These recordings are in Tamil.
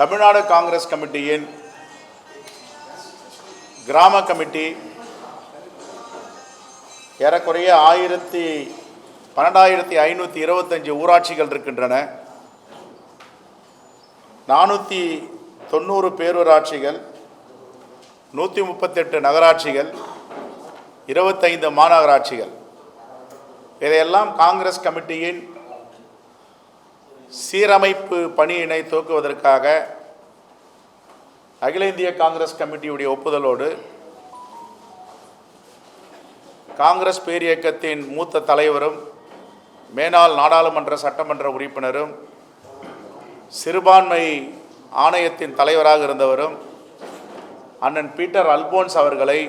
தமிழ்நாடு காங்கிரஸ் கமிட்டியின் கிராம கமிட்டி ஏறக்குறைய ஆயிரத்தி பன்னெண்டாயிரத்தி ஐநூற்றி இருபத்தஞ்சி ஊராட்சிகள் இருக்கின்றன. நானூற்றி தொண்ணூறு பேரூராட்சிகள் நூற்றி முப்பத்தெட்டு நகராட்சிகள் இருபத்தைந்து மாநகராட்சிகள். இதையெல்லாம் காங்கிரஸ் கமிட்டியின் சீரமைப்பு பணியினை துவக்குவதற்காக அகில இந்திய காங்கிரஸ் கமிட்டியுடைய ஒப்புதலோடு காங்கிரஸ் பேரியக்கத்தின் மூத்த தலைவரும் மேனாள் நாடாளுமன்ற சட்டமன்ற உறுப்பினரும் சிறுபான்மை ஆணையத்தின் தலைவராக இருந்தவரும் அண்ணன் பீட்டர் அல்போன்ஸ் அவர்களை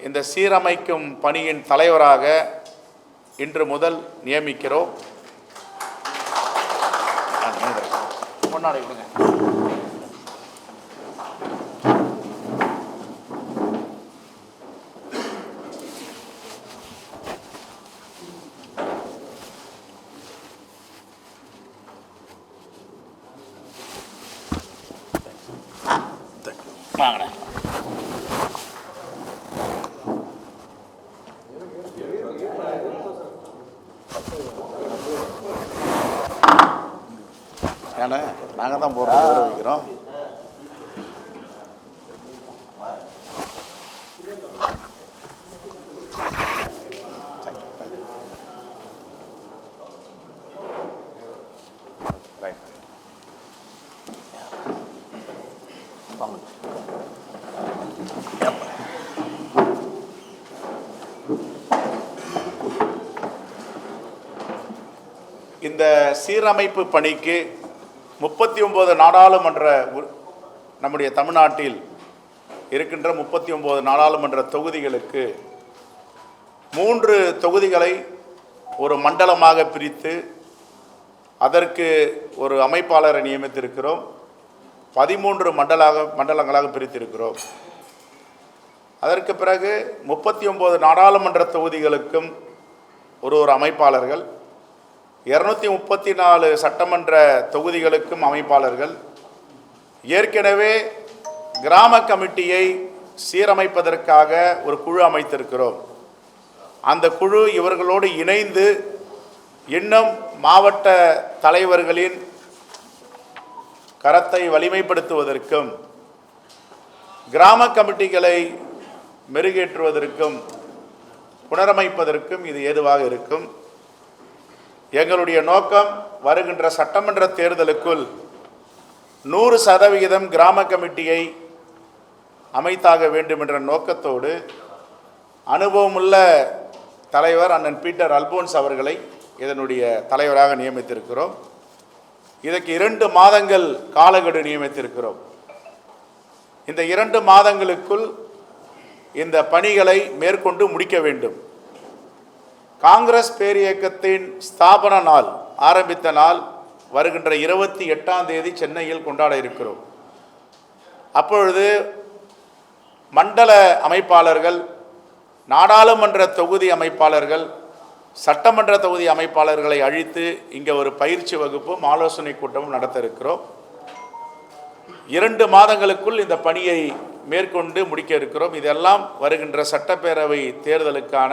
இந்த சீரமைக்கும் பணியின் தலைவராக இன்று முதல் நியமிக்கிறோம். கொண்டாடி விடுங்க ஏன்னா நாங்கள் தான் போகிறோம் ஊற வைக்கிறோம். ரைட் இந்த சீரமைப்பு பணிக்கு முப்பத்தி ஒம்பது நாடாளுமன்ற நம்முடைய தமிழ்நாட்டில் இருக்கின்ற முப்பத்தி ஒம்பது நாடாளுமன்ற தொகுதிகளுக்கு மூன்று தொகுதிகளை ஒரு மண்டலமாக பிரித்து அதற்கு ஒரு அமைப்பாளரை நியமித்திருக்கிறோம். பதிமூன்று மண்டலாக மண்டலங்களாக பிரித்திருக்கிறோம். அதற்கு பிறகு முப்பத்தி ஒம்பது நாடாளுமன்ற தொகுதிகளுக்கும் ஒரு ஒரு அமைப்பாளர்கள் இரநூத்தி முப்பத்தி நாலு சட்டமன்ற தொகுதிகளுக்கும் அமைப்பாளர்கள் ஏற்கனவே கிராம கமிட்டியை சீரமைப்பதற்காக ஒரு குழு அமைத்திருக்கிறோம். அந்த குழு இவர்களோடு இணைந்து இன்னும் மாவட்ட தலைவர்களின் கரத்தை வலிமைப்படுத்துவதற்கும் கிராம கமிட்டிகளை மெருகேற்றுவதற்கும் புனரமைப்பதற்கும் இது ஏதுவாக இருக்கும். எங்களுடைய நோக்கம் வருகின்ற சட்டமன்ற தேர்தலுக்குள் நூறு சதவிகிதம் கிராம கமிட்டியை அமைத்தாக வேண்டும் என்ற நோக்கத்தோடு அனுபவமுள்ள தலைவர் அண்ணன் பீட்டர் அல்போன்ஸ் அவர்களை இதனுடைய தலைவராக நியமித்திருக்கிறோம். இதற்கு இரண்டு மாதங்கள் காலக்கெடு நியமித்திருக்கிறோம். இந்த இரண்டு மாதங்களுக்குள் இந்த பணிகளை மேற்கொண்டு முடிக்க வேண்டும். காங்கிரஸ் பேரியக்கத்தின் ஸ்தாபன நாள் ஆரம்பித்த நாள் வருகின்ற இருபத்தி எட்டாம் தேதி சென்னையில் கொண்டாட இருக்கிறோம். அப்பொழுது மண்டல அமைப்பாளர்கள் நாடாளுமன்ற தொகுதி அமைப்பாளர்கள் சட்டமன்ற தொகுதி அமைப்பாளர்களை அழித்து இங்கே ஒரு பயிற்சி வகுப்பும் ஆலோசனை கூட்டமும் நடத்த இருக்கிறோம். இரண்டு மாதங்களுக்குள் இந்த பணியை மேற்கொண்டு முடிக்க இருக்கிறோம். இதெல்லாம் வருகின்ற சட்டப்பேரவை தேர்தலுக்கான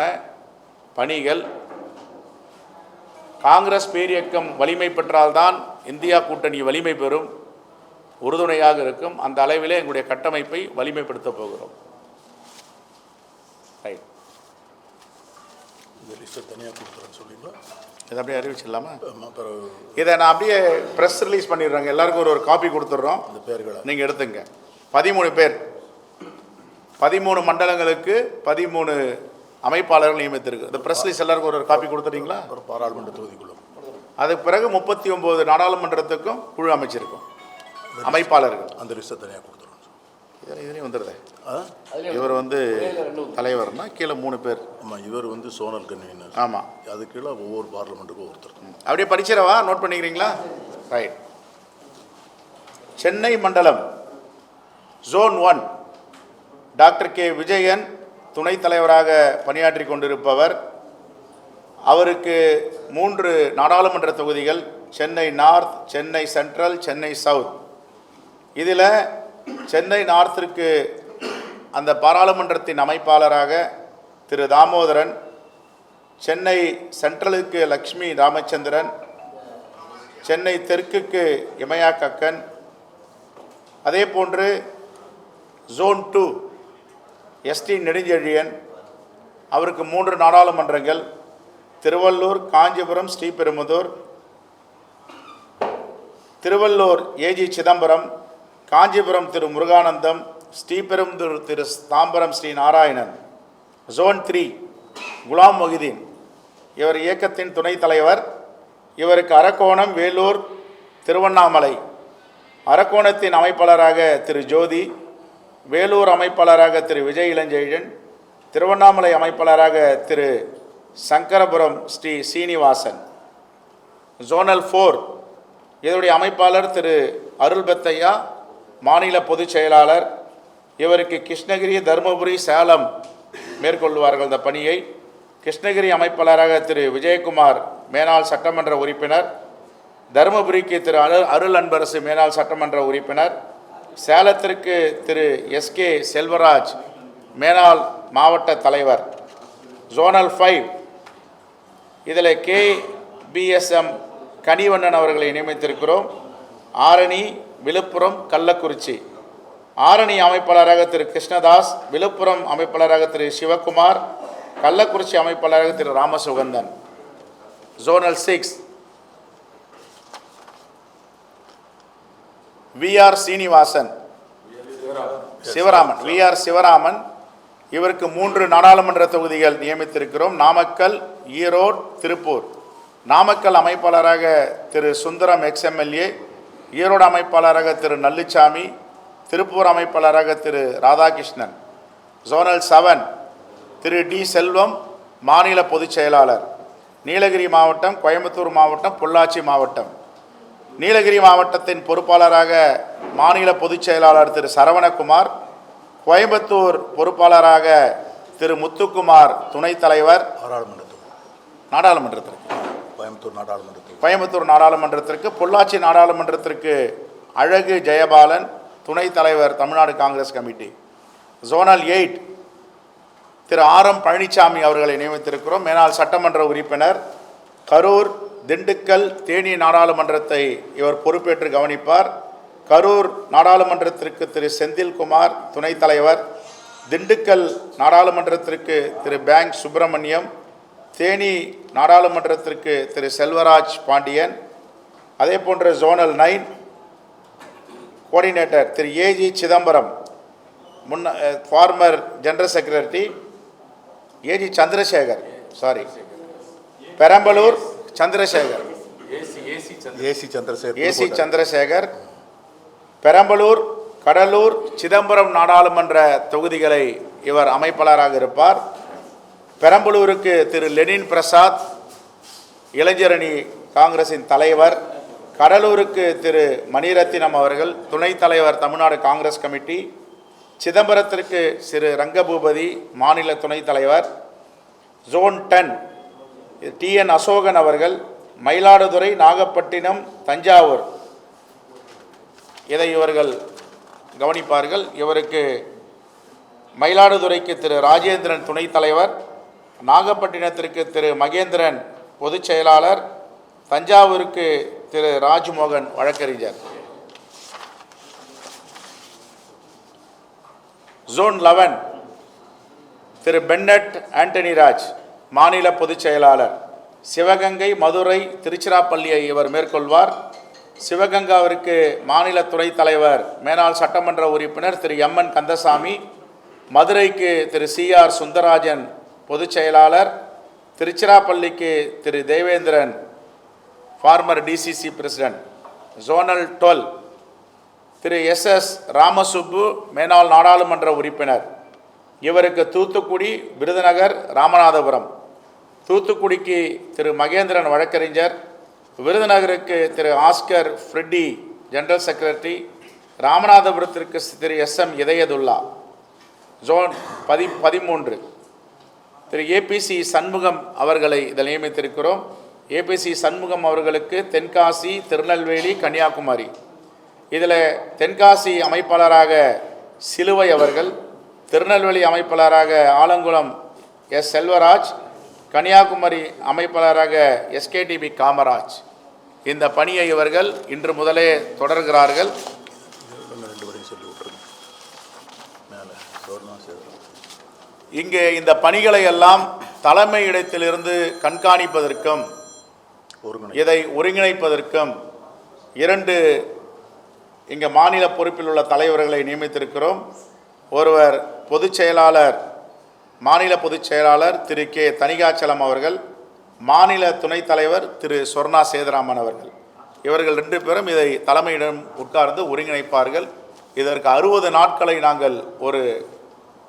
பணிகள் காங்கிரஸ் பேரியக்கம் வலிமை பெற்றால்தான் இந்தியா கூட்டணி வலிமை பெறும் உறுதுணையாக இருக்கும். அந்த அளவிலே எங்களுடைய கட்டமைப்பை வலிமைப்படுத்த போகிறோம். ரைட் இந்த லிஸ்ட்டை தனியாக கொடுக்குறேன்னு சொல்லிங்களா இதை அப்படியே அறிவிச்சிடலாமா? இதை நான் அப்படியே ப்ரெஸ் ரிலீஸ் பண்ணிடுறேங்க. எல்லாருக்கும் ஒரு ஒரு காப்பி கொடுத்துட்றோம். இந்த பேர்களை. நீங்கள் எடுத்துங்க. பதிமூணு பேர். பதிமூணு மண்டலங்களுக்கு பதிமூணு அமைப்பாளர்கள் நியமித்திருக்கு. இந்த ப்ரெஸ் ரிலீஸ் எல்லாருக்கும் ஒரு ஒரு காப்பி கொடுத்துட்டீங்களா? ஒரு பாராளுமன்ற தொகுதிக்குள்ள அதுக்கு பிறகு முப்பத்தி ஒம்பது நாடாளுமன்றத்துக்கும் குழு அமைச்சிருக்கோம். அமைப்பாளர்கள். அந்த லிஸ்ட்டை தனியாக கொடுத்துறோம் இதில் இதுலேயும் வந்துடுது ஆ? இவர் வந்து தலைவர்னா கீழே மூணு பேர். ஆமாம் இவர் வந்து சோனல் கன்வீனர். ஆமாம் அது கீழே ஒவ்வொரு பார்லிமெண்ட்டுக்கும் ஒருத்தர். அப்படியே படிச்சிடவா? நோட் பண்ணிக்கிறீங்களா? ரைட் சென்னை மண்டலம் zone one doctor K. Vijayan துணைத் தலைவராக பணியாற்றி கொண்டிருப்பவர். அவருக்கு மூன்று நாடாளுமன்ற தொகுதிகள் Chennai north Chennai central Chennai south. இதில் சென்னை நார்த்திற்கு அந்த பாராளுமன்றத்தின் அமைப்பாளராக திரு தாமோதரன் சென்னை சென்ட்ரலுக்கு லக்ஷ்மி ராமச்சந்திரன் சென்னை தெற்குக்கு இமயா கக்கன் அதே போன்று ஜோன் டூ எஸ்டி நெடுஞ்செழியன் அவருக்கு மூன்று நாடாளுமன்றங்கள் Thiruvallur Kanchipuram Sriperumbudur Thiruvallur AG Chidambaram Kanchipuram Thiru Muruganandam Sriperumbudur Thiru Tambaram Sri Narayanan. Zone three Ghulam Mohideen. இவர் இயக்கத்தின் துணைத் தலைவர். இவருக்கு அரக்கோணம் வேலூர் திருவண்ணாமலை. அரக்கோணத்தின் அமைப்பாளராக திரு ஜோதி. வேலூர் அமைப்பாளராக திரு விஜய் இளஞ்செழியன் திருவண்ணாமலை அமைப்பாளராக திரு சங்கரபுரம் ஸ்ரீ சீனிவாசன். ஜோனல் ஃபோர் இதனுடைய அமைப்பாளர் திரு அருள் பெத்தையா மாநில பொதுச் செயலாளர் இவருக்கு கிருஷ்ணகிரி தருமபுரி சேலம் மேற்கொள்வார்கள் இந்த பணியை. கிருஷ்ணகிரி அமைப்பாளராக திரு விஜயகுமார் மேனாள் சட்டமன்ற உறுப்பினர். தருமபுரிக்கு திரு அருள் அருள் அன்பரசு மேனாள் சட்டமன்ற உறுப்பினர். சேலத்திற்கு திரு எஸ்கே செல்வராஜ் மேனாள் மாவட்ட தலைவர். ஜோனல் ஃபைவ் இதில் கே பிஎஸ்எம் கனிவண்ணன் அவர்களை நியமித்திருக்கிறோம். ஆரணி விழுப்புரம் கள்ளக்குறிச்சி. ஆரணி அமைப்பாளராக திரு கிருஷ்ணதாஸ் விழுப்புரம் அமைப்பாளராக Thiru Sivakumar Kallakurichi அமைப்பாளராக Thiru Ramasugandhan. Zonal six VR Srinivasan. Sivaraman. VR Sivaraman. இவருக்கு மூன்று நாடாளுமன்ற தொகுதிகள் நியமித்திருக்கிறோம். நாமக்கல் ஈரோடு திருப்பூர். நாமக்கல் அமைப்பாளராக திரு சுந்தரம் எக்ஸ்எம்எல்ஏ ஈரோடு அமைப்பாளராக Thiru Nalluchamy Tiruppur அமைப்பாளராக Thiru Radhakrishnan zonal seven Thiru T Selvam மாநில பொதுச் செயலாளர். நீலகிரி மாவட்டம் கோயம்புத்தூர் மாவட்டம் பொள்ளாச்சி மாவட்டம். நீலகிரி மாவட்டத்தின் பொறுப்பாளராக மாநில பொதுச் செயலாளர் திரு சரவணகுமார் கோயம்புத்தூர் பொறுப்பாளராக திரு முத்துக்குமார் துணைத் தலைவர் பாராளுமன்ற தொகுதி நாடாளுமன்றத்திற்கு. கோயம்புத்தூர் நாடாளுமன்ற தொகுதி கோயம்புத்தூர் நாடாளுமன்றத்திற்கு பொள்ளாச்சி நாடாளுமன்றத்திற்கு அழகு ஜெயபாலன் துணைத் தலைவர் Tamil Nadu Congress committee. Zonal eight Thiru R M Palanisamy அவர்களை நியமித்திருக்கிறோம். மேனால் சட்டமன்ற உறுப்பினர் கரூர் திண்டுக்கல் தேனி நாடாளுமன்றத்தை இவர் பொறுப்பேற்று கவனிப்பார். கரூர் நாடாளுமன்றத்திற்கு திரு செந்தில்குமார் துணைத் தலைவர். திண்டுக்கல் நாடாளுமன்றத்திற்கு திரு பேங்க் சுப்பிரமணியம். தேனி நாடாளுமன்றத்திற்கு திரு செல்வராஜ் பாண்டியன். அதே போன்ற zonal nine. Coordinator Thiru AG Chidambaram. முன்ன former general secretary AG Chandrasekar. Sorry. Perambalur Chandrasekar. AC Chandrasekar AC Chandrasekar Perambalur Cuddalore Chidambaram நாடாளுமன்ற தொகுதிகளை இவர் அமைப்பாளராக இருப்பார். பெரம்பலூருக்கு திரு லெனின் பிரசாத் இளைஞரணி காங்கிரசின் தலைவர். கடலூருக்கு திரு மணிரத்தினம் அவர்கள் துணைத் தலைவர் தமிழ்நாடு காங்கிரஸ் கமிட்டி. சிதம்பரத்திற்கு திரு ரங்கபூபதி மாநில துணைத் தலைவர். ஜோன் டென் டிஎன் அசோகன் அவர்கள் மயிலாடுதுறை நாகப்பட்டினம் தஞ்சாவூர். இதை இவர்கள் கவனிப்பார்கள். இவருக்கு மயிலாடுதுறைக்கு திரு. ராஜேந்திரன் துணைத் தலைவர் நாகப்பட்டினத்திற்கு திரு. மகேந்திரன் பொதுச் செயலாளர் தஞ்சாவூருக்கு திரு. ராஜ்மோகன் வழக்கறிஞர். Zone eleven Thiru. Bennett Antony Raj. மாநில பொதுச் செயலாளர். சிவகங்கை மதுரை திருச்சிராப்பள்ளியை இவர் மேற்கொள்வார். சிவகங்காவிற்கு மாநில துணைத் தலைவர் மேனாள் சட்டமன்ற உறுப்பினர் திரு எம் என் கந்தசாமி மதுரைக்கு திரு சி ஆர் சுந்தராஜன் பொதுச் செயலாளர் திருச்சிராப்பள்ளிக்கு Thiru Devendran former DCC president. Zonal twelve Thiru S S Ramasubbu மேனாள் நாடாளுமன்ற உறுப்பினர். இவருக்கு தூத்துக்குடி விருதுநகர் ராமநாதபுரம். தூத்துக்குடிக்கு திரு மகேந்திரன் வழக்கறிஞர் விருதுநகருக்கு Thiru Oscar Freddy general secretary ராமநாதபுரத்திற்கு Thiru S M Idhayathulla. Zone பதி பதிமூன்று. திரு ஏபிசி சண்முகம் அவர்களை இதில் நியமித்திருக்கிறோம். ஏபிசி சண்முகம் அவர்களுக்கு தென்காசி திருநெல்வேலி கன்னியாகுமரி. இதில் தென்காசி அமைப்பாளராக சிலுவை அவர்கள் திருநெல்வேலி அமைப்பாளராக ஆலங்குளம் எஸ் செல்வராஜ் கன்னியாகுமரி அமைப்பாளராக எஸ்கேடிபி காமராஜ். இந்த பணியை இவர்கள் இன்று முதலே தொடர்கிறார்கள். ரெண்டு மேலே இங்கே இந்த பணிகளை எல்லாம் தலைமை இடத்திலிருந்து கண்காணிப்பதற்கும் இதை ஒருங்கிணைப்பதற்கும் இரண்டு இங்கே மாநில பொறுப்பில் உள்ள தலைவர்களை நியமித்திருக்கிறோம். ஒருவர் பொதுச் செயலாளர் மாநில பொதுச் செயலாளர் திரு கே. தனிகாச்சலம் அவர்கள் மாநில துணைத் தலைவர் திரு சொர்ணா சேதராமன் அவர்கள். இவர்கள் ரெண்டு பேரும் இதை தலைமையிடம் உட்கார்ந்து ஒருங்கிணைப்பார்கள். இதற்கு அறுபது நாட்களை நாங்கள் ஒரு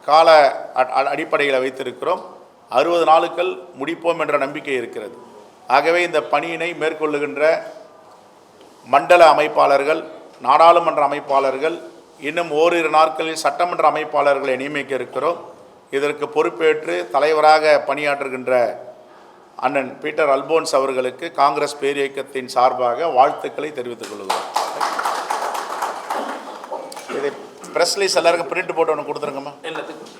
கால அ- அடிப்படையில் வைத்திருக்கிறோம். அறுபது நாளுக்கள் முடிப்போம் என்ற நம்பிக்கை இருக்கிறது. ஆகவே இந்த பணியினை மேற்கொள்ளுகின்ற மண்டல அமைப்பாளர்கள் நாடாளுமன்ற அமைப்பாளர்கள் இன்னும் ஓரிரு நாட்களில் சட்டமன்ற அமைப்பாளர்களை நியமிக்க இருக்கிறோம். இதற்கு பொறுப்பேற்று தலைவராக பணியாற்றுகின்ற அண்ணன் பீட்டர் அல்போன்ஸ் அவர்களுக்கு காங்கிரஸ் பேரியக்கத்தின் சார்பாக வாழ்த்துக்களை தெரிவித்துக் கொள்கிறோம். இதை ப்ரெஸ் எல்லாருக்கும் பிரிண்ட் போட்டு ஒன்று கொடுத்துருங்கம்மா. எல்லாத்துக்கும்